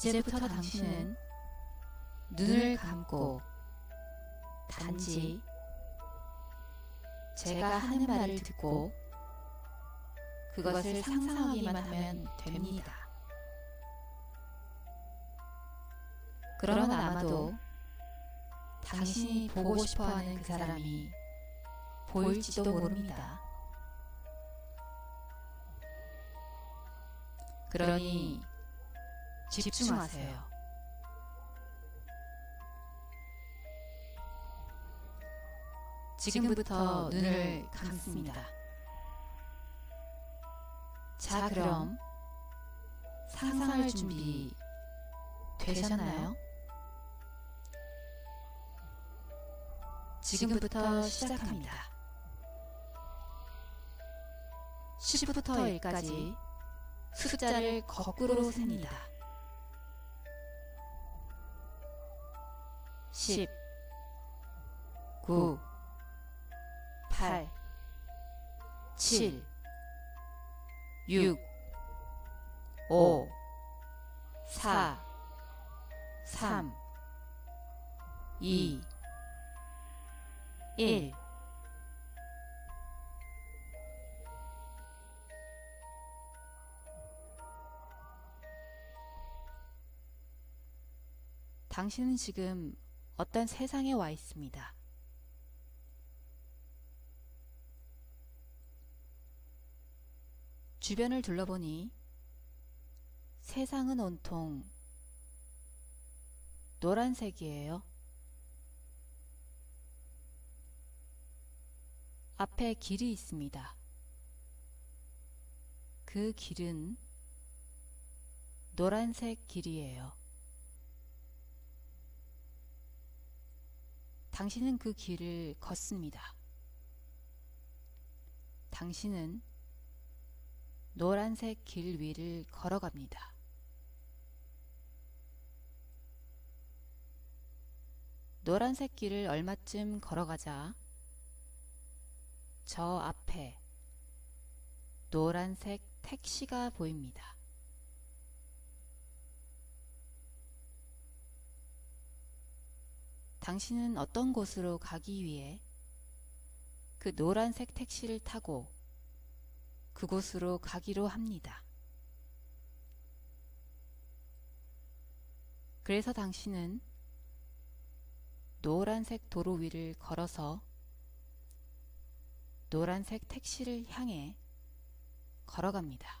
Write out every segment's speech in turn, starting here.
이제부터 당신은 눈을 감고 단지 제가 하는 말을 듣고 그것을 상상하기만 하면 됩니다. 그러면 아마도 당신이 보고 싶어 하는 그 사람이 보일지도 모릅니다. 그러니 집중하세요. 지금부터 눈을 감습니다. 자, 그럼 상상할 준비 되셨나요? 지금부터 시작합니다. 10부터 1까지 숫자를 거꾸로 셉니다. 10 9 8 7 6 5 4 3 2 1 당신은 지금 어떤 세상에 와 있습니다. 주변을 둘러보니 세상은 온통 노란색이에요. 앞에 길이 있습니다. 그 길은 노란색 길이에요. 당신은 그 길을 걷습니다. 당신은 노란색 길 위를 걸어갑니다. 노란색 길을 얼마쯤 걸어가자 저 앞에 노란색 택시가 보입니다. 당신은 어떤 곳으로 가기 위해 그 노란색 택시를 타고 그곳으로 가기로 합니다. 그래서 당신은 노란색 도로 위를 걸어서 노란색 택시를 향해 걸어갑니다.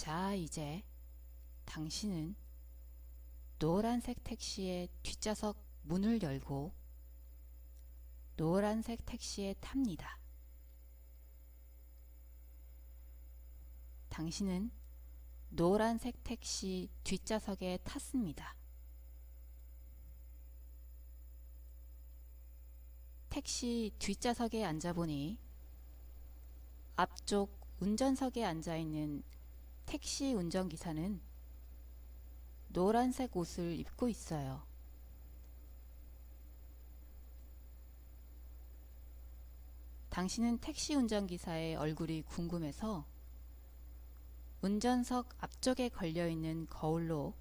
자, 이제 당신은 노란색 택시의 뒷좌석 문을 열고 노란색 택시에 탑니다. 당신은 노란색 택시 뒷좌석에 탔습니다. 택시 뒷좌석에 앉아보니 앞쪽 운전석에 앉아있는 택시 운전기사는 노란색 옷을 입고 있어요. 당신은 택시 운전기사의 얼굴이 궁금해서 운전석 앞쪽에 걸려있는 거울로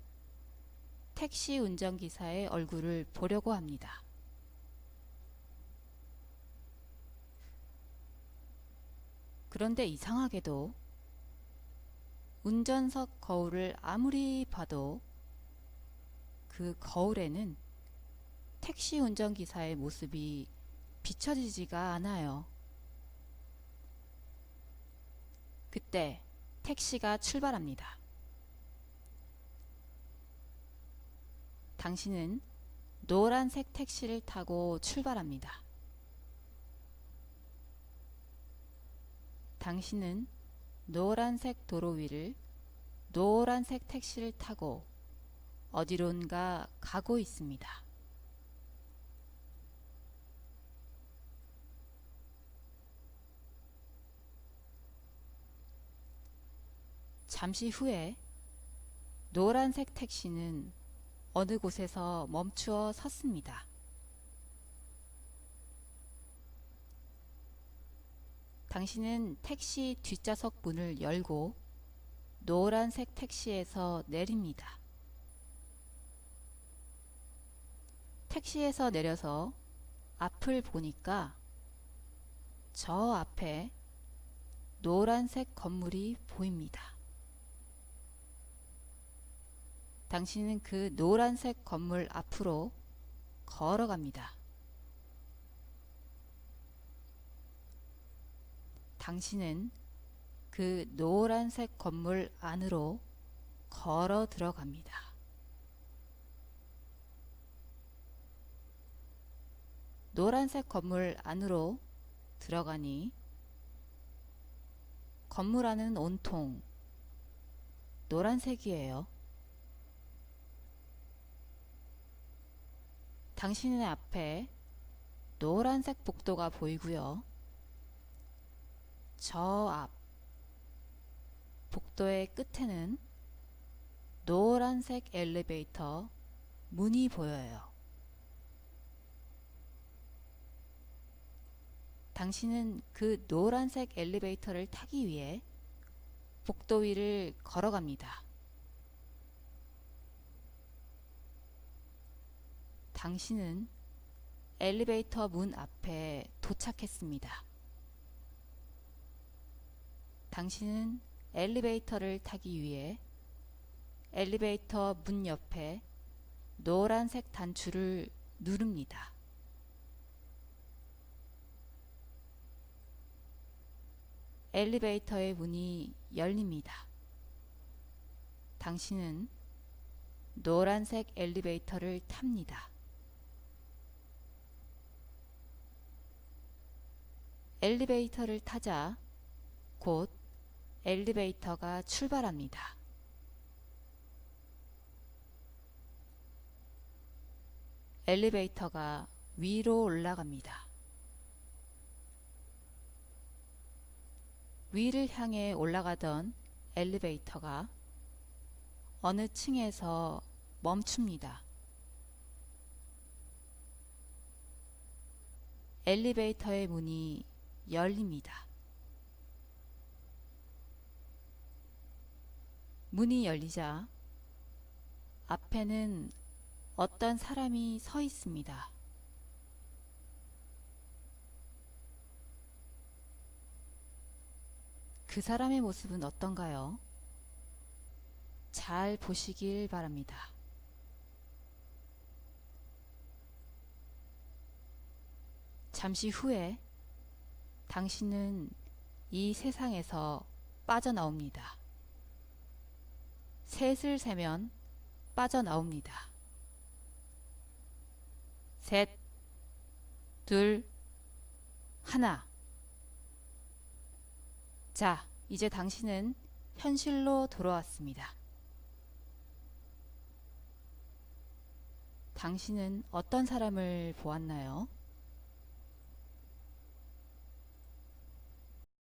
택시 운전기사의 얼굴을 보려고 합니다. 그런데 이상하게도 운전석 거울을 아무리 봐도 그 거울에는 택시 운전기사의 모습이 비춰지지가 않아요. 그때 택시가 출발합니다. 당신은 노란색 택시를 타고 출발합니다. 당신은 노란색 도로 위를 노란색 택시를 타고 어디론가 가고 있습니다. 잠시 후에 노란색 택시는 어느 곳에서 멈추어 섰습니다. 당신은 택시 뒷좌석 문을 열고 노란색 택시에서 내립니다. 택시에서 내려서 앞을 보니까 저 앞에 노란색 건물이 보입니다. 당신은 그 노란색 건물 앞으로 걸어갑니다. 당신은 그 노란색 건물 안으로 걸어 들어갑니다. 노란색 건물 안으로 들어가니 건물 안은 온통 노란색이에요. 당신의 앞에 노란색 복도가 보이고요. 저 앞 복도의 끝에는 노란색 엘리베이터 문이 보여요. 당신은 그 노란색 엘리베이터를 타기 위해 복도 위를 걸어갑니다. 당신은 엘리베이터 문 앞에 도착했습니다. 당신은 엘리베이터를 타기 위해 엘리베이터 문 옆에 노란색 단추를 누릅니다. 엘리베이터의 문이 열립니다. 당신은 노란색 엘리베이터를 탑니다. 엘리베이터를 타자 곧 엘리베이터가 출발합니다. 엘리베이터가 위로 올라갑니다. 위를 향해 올라가던 엘리베이터가 어느 층에서 멈춥니다. 엘리베이터의 문이 열립니다. 문이 열리자 앞에는 어떤 사람이 서 있습니다. 그 사람의 모습은 어떤가요? 잘 보시길 바랍니다. 잠시 후에 당신은 이 세상에서 빠져나옵니다. 셋을 세면 빠져나옵니다. 셋, 둘, 하나. 자, 이제 당신은 현실로 돌아왔습니다. 당신은 어떤 사람을 보았나요?